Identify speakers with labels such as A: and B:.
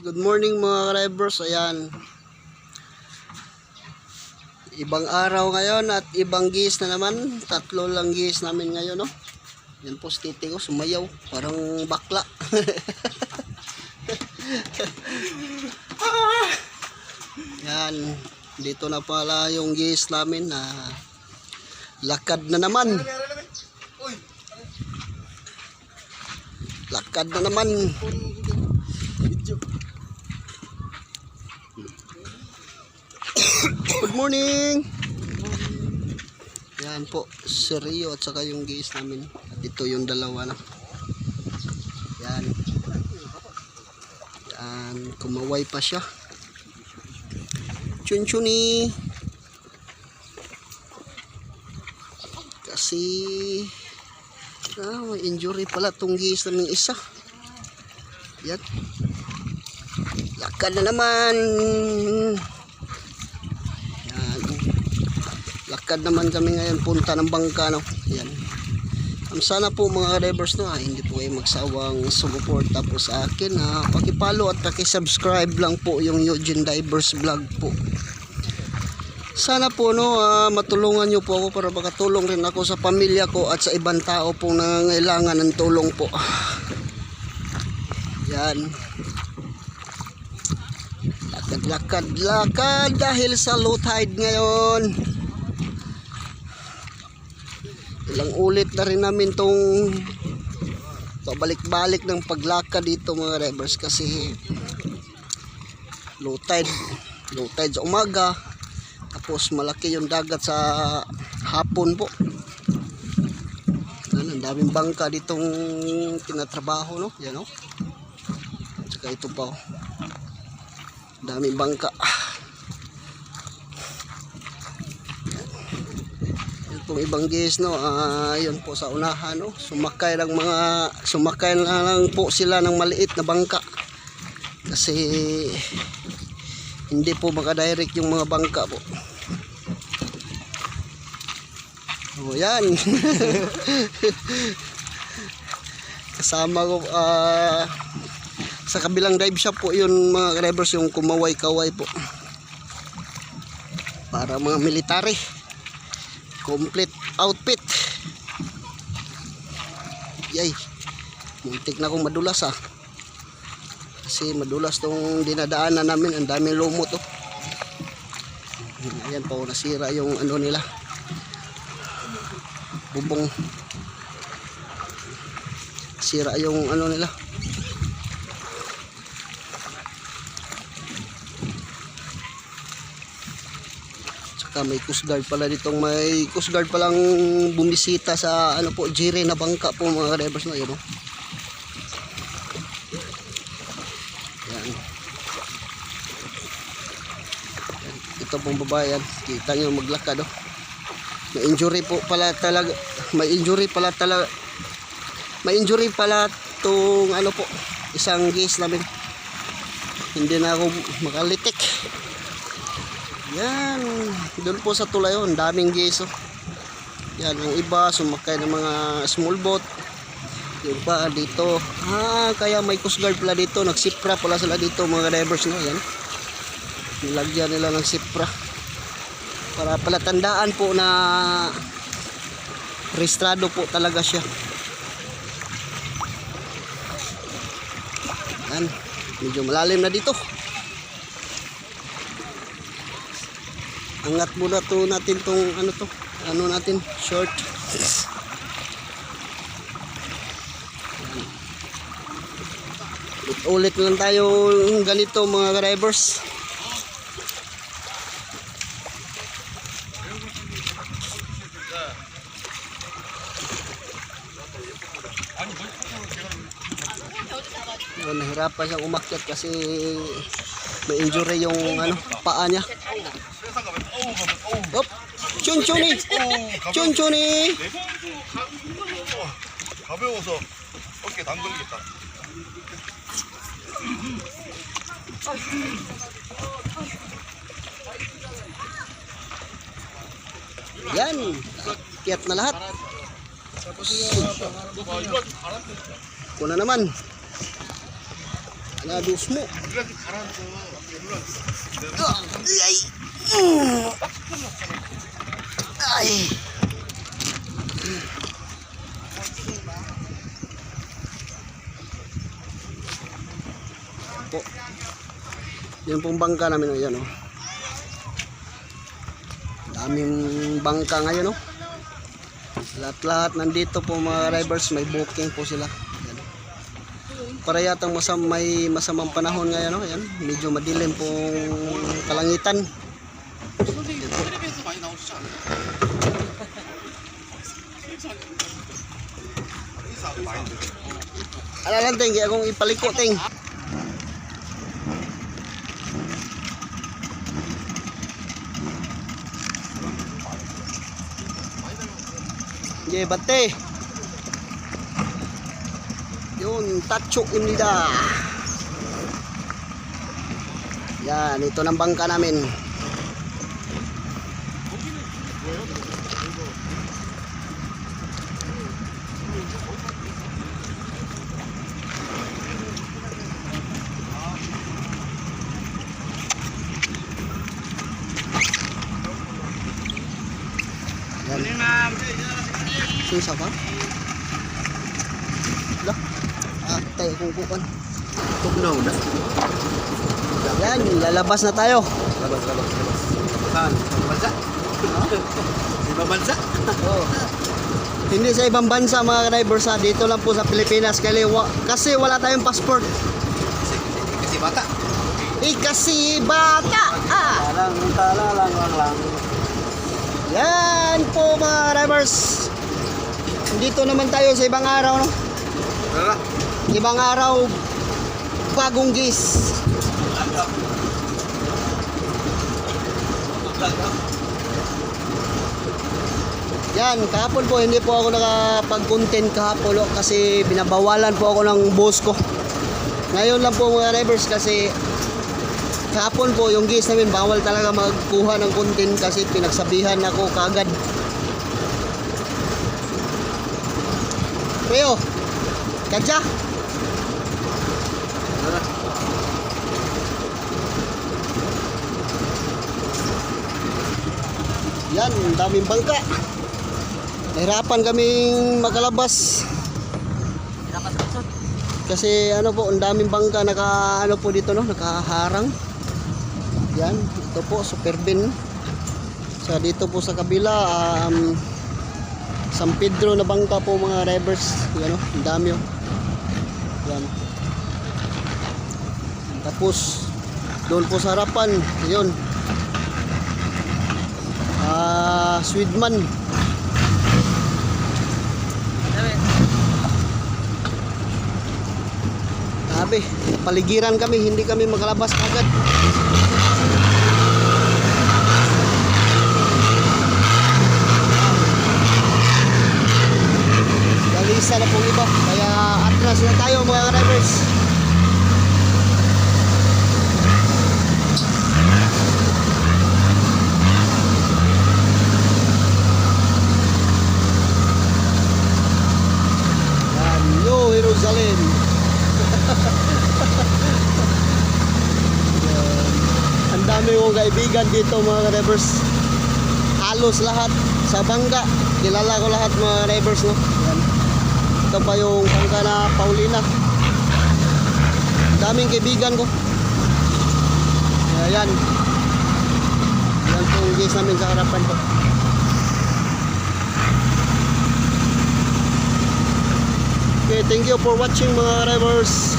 A: Good morning mga drivers. Ayan. Ibang araw ngayon at ibang gis na naman. Tatlo lang gis namin ngayon, no? Yan po si titi ko, sumayaw. Parang bakla. Yan. Dito na pala yung gis namin na lakad na naman. Lakad na naman. Morning! Yan po, si Rio at saka yung guys namin. At ito yung dalawa na. Yan. Yan, kumaway pa siya. Chunchuni! Kasi ah, may injury pala tong guys namin isa. Yan. Lakad na naman. Yan. Lakad naman kami ngayon punta ng bangka no. Yan. Um, sana po mga drivers no, ah, hindi po kayo magsawang sumuporta po sa akin. Ha. Pakipalo at pakisubscribe lang po yung Eugene Divers Vlog po. Sana po no, ah, matulungan niyo po ako para makatulong rin ako sa pamilya ko at sa ibang tao po na nangailangan ng tulong po. Yan. Lakad, lakad, lakad dahil sa low tide ngayon. Ilang ulit na rin namin tong pabalik-balik ng paglakad dito mga drivers kasi low tide. Low tide sa umaga. Tapos malaki yung dagat sa hapon po. Yan, ang daming bangka ditong tinatrabaho no. Yan oh. Tsaka ito pa oh daming bangka yun pong ibang guys no yun po sa unahan no. Sumakay lang mga sumakay lang po sila ng maliit na bangka. Kasi hindi po makadirect yung mga bangka po. Oh yan. Kasama ko ah sa kabilang dive shop po yun mga drivers yung kumaway kaway po. Para mga military complete outfit. Yay. Muntik na akong madulas ah. Kasi madulas tong dinadaanan namin. Ang daming lumot oh. Ayan po nasira yung ano nila. Bubong. Sira yung ano nila Saka may coast guard pala ditong may coast guard palang bumisita sa ano po jire na bangka po mga drivers na yun. oh. Yan. Yan. Ito pong babae yan. Kita nyo maglakad oh. May injury po pala talaga. May injury pala talaga. May injury pala tong ano po isang gis namin. Hindi na ako makalitik. Yan. Doon po sa tulay oh, ang daming geso. Yan, ang iba sumakay ng mga small boat. Yung pa dito. Ah, kaya may coast guard pala dito. Nagsipra pala sila dito mga divers no. Yan. Nilagyan nila ng sipra. Para pala tandaan po na registrado po talaga siya. Yan. Medyo malalim na dito. Angat muna to natin tong ano to ano natin short ulit lang tayo ganito mga drivers nahirapan siyang umakyat kasi may injury yung ano, paa niya. Hop! 춘춘이! 춘춘이!
B: 가벼워서 어깨 당 걸리겠다.
A: Yan! Kiyat na lahat. Kuna naman. Nados mo. Ah, Ay. Ay. Po. Yan pong bangka namin, oh, yan oh. Daming bangka ngayon, oh. Lahat-lahat nandito po mga drivers, may booking po sila. Yan. Para yatang masam, may masamang panahon ngayon, no? Yan. Medyo madilim pong kalangitan.
B: 텔레
A: Alalan ting, kaya akong ipaliko ting. Ye bate. Yun, tacho imlida. Yan, ito ng bangka namin. Yan. Susa ba? Lah. Ah, tayo kung kukan.
B: Tugnaw na.
A: Yan, lalabas na tayo.
B: Labas, labas, labas. Saan? Bansa? Ibang bansa?
A: Oh. Hindi sa ibang bansa mga drivers ha, dito lang po sa Pilipinas kasi, wa, kasi wala tayong passport.
B: Kasi, kasi bata.
A: Eh kasi bata! Ah!
B: Talang, talalang, lang, lang.
A: Yan po mga drivers. Dito naman tayo sa ibang araw no.
B: Tara.
A: Ibang araw bagong gis. Yan, kahapon po hindi po ako nakapag-content kahapon kasi binabawalan po ako ng boss ko. Ngayon lang po mga drivers kasi kahapon po yung gis namin bawal talaga magkuha ng content kasi pinagsabihan ako kagad. Kuyo, kadya? Yan, daming bangka. Nahirapan kaming makalabas. Kasi ano po, ang daming bangka naka ano po dito no, nakaharang. Yan, ito po super bin. Sa dito po sa kabila um, San Pedro na bangka po mga drivers. Yan oh, ang dami oh. Yan. Tapos doon po sa harapan, yun, Ah, Swedman. Sabi, paligiran kami, hindi kami makalabas agad. Galisa na pong iba, kaya atras na tayo mga drivers. New Jerusalem. Ang dami kong kaibigan dito mga drivers. Halos lahat sa bangga. Kilala ko lahat mga drivers no. Ito pa yung bangga na Paulina. Daming kaibigan ko. Kaya yan. Yan po yung guys namin sa harapan ko. Okay, thank you for watching mga drivers.